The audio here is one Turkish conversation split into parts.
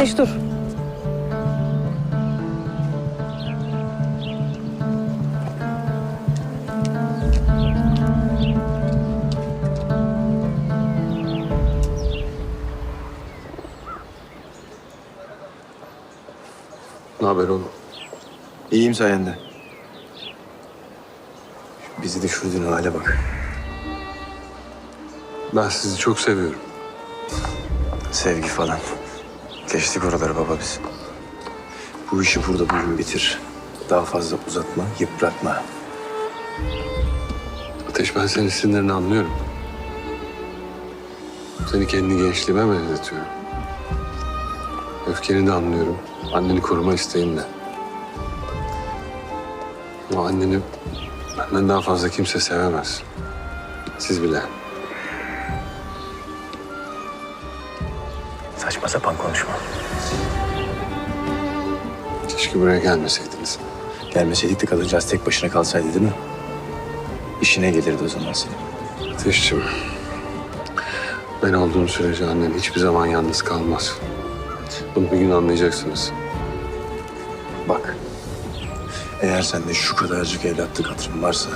Ateş dur. Ne haber oğlum? İyiyim sayende. Bizi düşürdüğün hale bak. Ben sizi çok seviyorum. Sevgi falan. Geçtik oraları baba biz. Bu işi burada bugün bitir. Daha fazla uzatma, yıpratma. Ateş ben senin sinirlerini anlıyorum. Seni kendi gençliğime benzetiyorum. Öfkeni de anlıyorum. Anneni koruma isteğin de. Ama anneni benden daha fazla kimse sevemez. Siz bile. Saçma sapan konuşma. Keşke buraya gelmeseydiniz. Gelmeseydik de kadıncağız tek başına kalsaydı değil mi? İşine gelirdi o zaman senin. Ateşciğim. Ben olduğum sürece annen hiçbir zaman yalnız kalmaz. Bunu bir gün anlayacaksınız. Bak. Eğer sende şu kadarcık evlatlık hatırın varsa...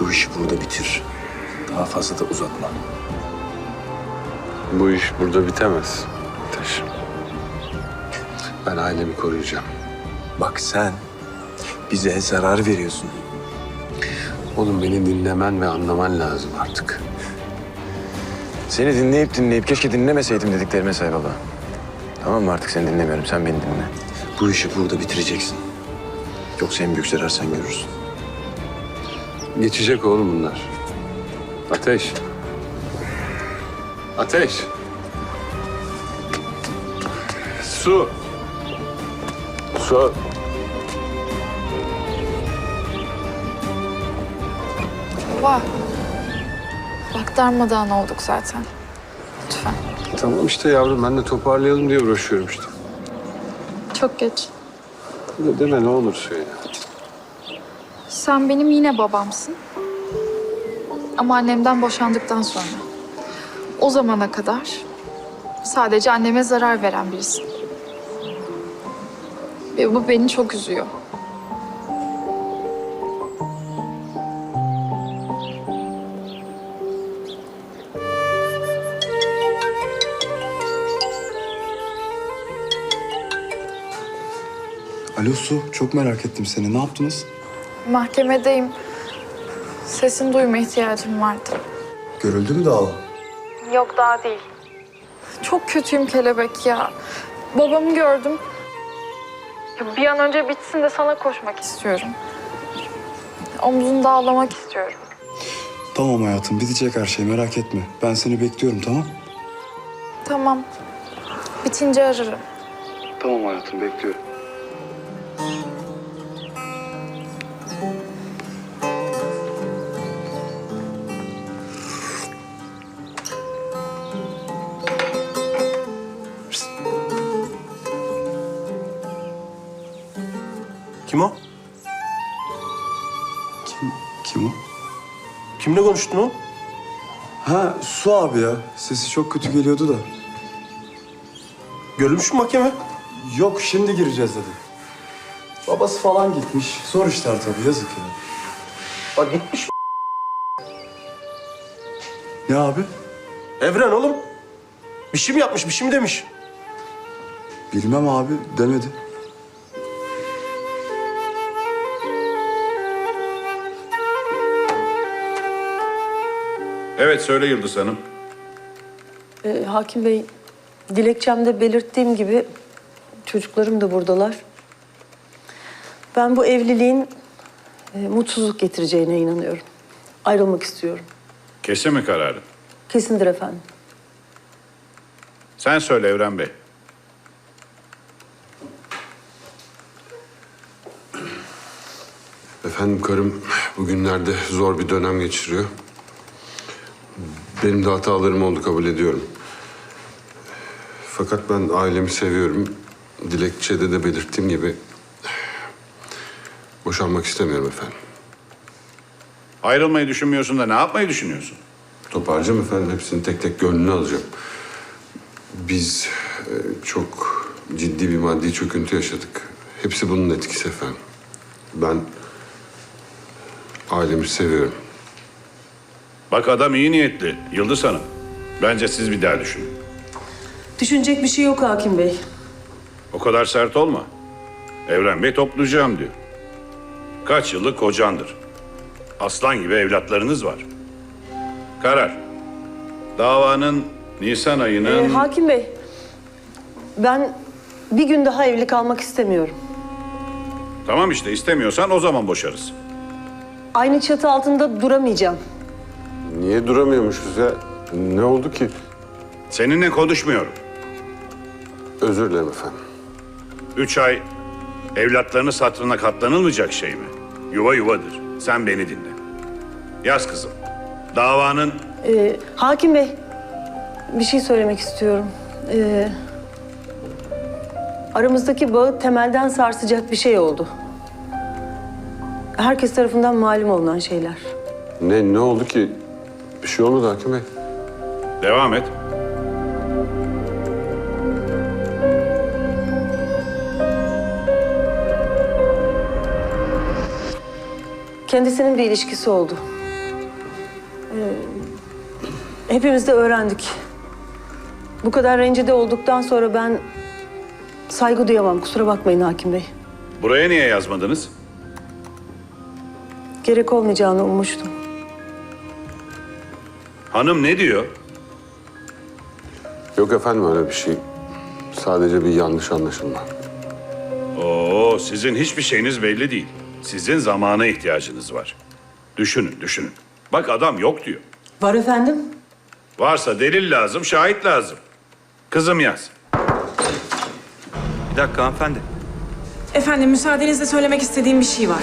...bu işi burada bitir. Daha fazla da uzatma. Bu iş burada bitemez. Ateş. Ben ailemi koruyacağım. Bak sen bize zarar veriyorsun. Oğlum beni dinlemen ve anlaman lazım artık. Seni dinleyip dinleyip keşke dinlemeseydim dediklerime say baba. Tamam mı artık seni dinlemiyorum sen beni dinle. Bu işi burada bitireceksin. Yoksa en büyük zarar sen görürsün. Geçecek oğlum bunlar. Ateş. Ateş. Su. Su. Baba. Bak darmadağın olduk zaten. Lütfen. Tamam işte yavrum ben de toparlayalım diye uğraşıyorum işte. Çok geç. Öyle deme ne olur söyle. Sen benim yine babamsın. Ama annemden boşandıktan sonra. O zamana kadar sadece anneme zarar veren birisin. Ve bu beni çok üzüyor. Alo Su, çok merak ettim seni. Ne yaptınız? Mahkemedeyim. Sesini duyma ihtiyacım vardı. Görüldü mü dava? Yok daha değil. Çok kötüyüm kelebek ya. Babamı gördüm. Ya bir an önce bitsin de sana koşmak istiyorum. Omzunda ağlamak istiyorum. Tamam hayatım, bitecek her şey. Merak etme. Ben seni bekliyorum, tamam? Tamam. Bitince ararım. Tamam hayatım, bekliyorum. Kim o? Kim, kim o? Kimle konuştun o? Ha, Su abi ya. Sesi çok kötü geliyordu da. Görülmüş mü mahkeme? Yok, şimdi gireceğiz dedi. Babası falan gitmiş. Zor işler tabii, yazık ya. Bak gitmiş mi? Ne abi? Evren oğlum. Bir şey mi yapmış, bir şey mi demiş? Bilmem abi, demedi. Evet söyle Yıldız Hanım. Ee, Hakim Bey, dilekçemde belirttiğim gibi çocuklarım da buradalar. Ben bu evliliğin e, mutsuzluk getireceğine inanıyorum. Ayrılmak istiyorum. Kese mi kararı? Kesindir efendim. Sen söyle Evren Bey. Efendim karım bugünlerde zor bir dönem geçiriyor. Benim de hatalarım oldu kabul ediyorum. Fakat ben ailemi seviyorum. Dilekçede de belirttiğim gibi boşanmak istemiyorum efendim. Ayrılmayı düşünmüyorsun da ne yapmayı düşünüyorsun? Toparlayacağım efendim. Hepsini tek tek gönlünü alacağım. Biz e, çok ciddi bir maddi çöküntü yaşadık. Hepsi bunun etkisi efendim. Ben ailemi seviyorum. Bak adam iyi niyetli Yıldız Hanım. Bence siz bir daha düşünün. Düşünecek bir şey yok hakim bey. O kadar sert olma. Evren Bey toplayacağım diyor. Kaç yıllık kocandır. Aslan gibi evlatlarınız var. Karar. Davanın Nisan ayının... Ee, hakim bey, ben bir gün daha evli kalmak istemiyorum. Tamam işte istemiyorsan o zaman boşarız. Aynı çatı altında duramayacağım. Niye duramıyormuşuz ya? Ne oldu ki? Seninle konuşmuyorum. Özür dilerim efendim. Üç ay evlatlarını satrına katlanılmayacak şey mi? Yuva yuvadır. Sen beni dinle. Yaz kızım. Davanın Ee, hakim bey, bir şey söylemek istiyorum. Ee, aramızdaki bağı temelden sarsacak bir şey oldu. Herkes tarafından malum olunan şeyler. Ne ne oldu ki? Bir şey olmadı hakim bey. devam et. Kendisinin bir ilişkisi oldu. Ee, hepimiz de öğrendik. Bu kadar rencide olduktan sonra ben saygı duyamam. Kusura bakmayın hakim bey. Buraya niye yazmadınız? Gerek olmayacağını ummuştum. Hanım ne diyor? Yok efendim öyle bir şey. Sadece bir yanlış anlaşılma. Oo, sizin hiçbir şeyiniz belli değil. Sizin zamana ihtiyacınız var. Düşünün, düşünün. Bak adam yok diyor. Var efendim. Varsa delil lazım, şahit lazım. Kızım yaz. Bir dakika hanımefendi. Efendim müsaadenizle söylemek istediğim bir şey var.